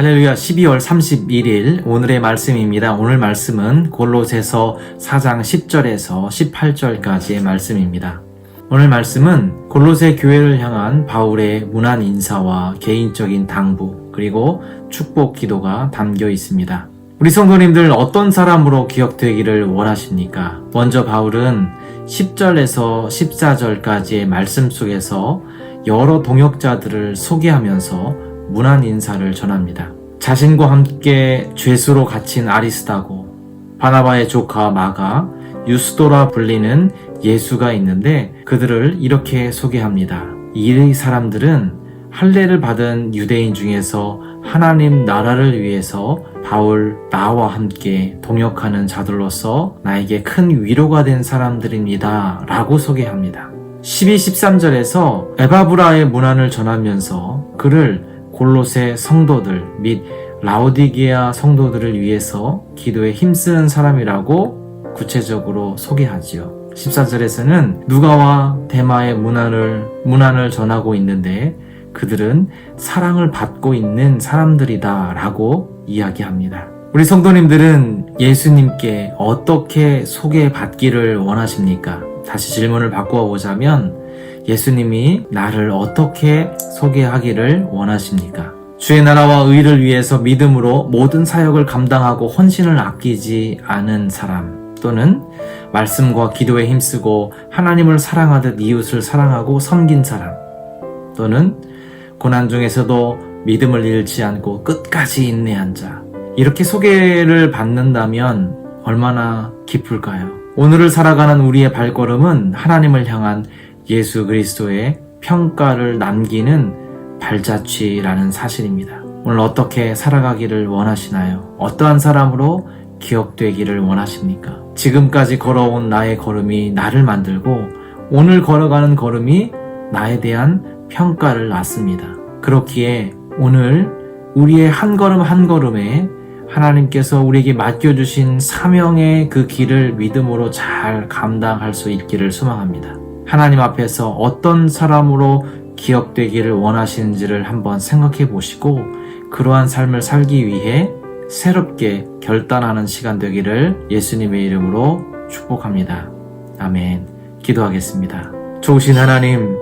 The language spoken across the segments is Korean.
할렐루야 12월 31일 오늘의 말씀입니다. 오늘 말씀은 골로새서 4장 10절에서 18절까지의 말씀입니다. 오늘 말씀은 골로새 교회를 향한 바울의 문안 인사와 개인적인 당부 그리고 축복 기도가 담겨 있습니다. 우리 성도님들 어떤 사람으로 기억되기를 원하십니까? 먼저 바울은 10절에서 14절까지의 말씀 속에서 여러 동역자들을 소개하면서 문안 인사를 전합니다. 자신과 함께 죄수로 갇힌 아리스다고, 바나바의 조카 마가, 유스도라 불리는 예수가 있는데 그들을 이렇게 소개합니다. 이 사람들은 할례를 받은 유대인 중에서 하나님 나라를 위해서 바울 나와 함께 동역하는 자들로서 나에게 큰 위로가 된 사람들입니다. 라고 소개합니다. 12, 13절에서 에바브라의 문안을 전하면서 그를 골로새 성도들 및 라오디게아 성도들을 위해서 기도에 힘쓰는 사람이라고 구체적으로 소개하지요. 14절에서는 누가와 대마의 문안을 문안을 전하고 있는데 그들은 사랑을 받고 있는 사람들이다 라고 이야기합니다. 우리 성도님들은 예수님께 어떻게 소개받기를 원하십니까? 다시 질문을 바꾸어 보자면 예수님이 나를 어떻게 소개하기를 원하십니까? 주의 나라와 의를 위해서 믿음으로 모든 사역을 감당하고 헌신을 아끼지 않은 사람 또는 말씀과 기도에 힘쓰고 하나님을 사랑하듯 이웃을 사랑하고 섬긴 사람 또는 고난 중에서도 믿음을 잃지 않고 끝까지 인내한 자 이렇게 소개를 받는다면 얼마나 기쁠까요? 오늘을 살아가는 우리의 발걸음은 하나님을 향한 예수 그리스도의 평가를 남기는 발자취라는 사실입니다. 오늘 어떻게 살아가기를 원하시나요? 어떠한 사람으로 기억되기를 원하십니까? 지금까지 걸어온 나의 걸음이 나를 만들고 오늘 걸어가는 걸음이 나에 대한 평가를 낳습니다. 그렇기에 오늘 우리의 한 걸음 한 걸음에 하나님께서 우리에게 맡겨주신 사명의 그 길을 믿음으로 잘 감당할 수 있기를 소망합니다. 하나님 앞에서 어떤 사람으로 기억되기를 원하시는지를 한번 생각해 보시고 그러한 삶을 살기 위해 새롭게 결단하는 시간 되기를 예수님의 이름으로 축복합니다. 아멘. 기도하겠습니다. 좋으신 하나님,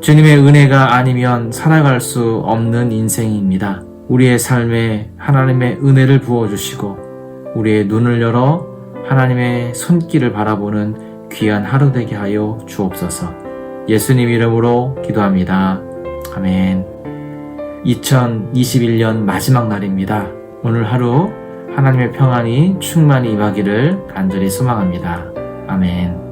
주님의 은혜가 아니면 살아갈 수 없는 인생입니다. 우리의 삶에 하나님의 은혜를 부어주시고 우리의 눈을 열어 하나님의 손길을 바라보는 귀한 하루 되게 하여 주옵소서. 예수님 이름으로 기도합니다. 아멘. 2021년 마지막 날입니다. 오늘 하루 하나님의 평안이 충만히 임하기를 간절히 소망합니다. 아멘.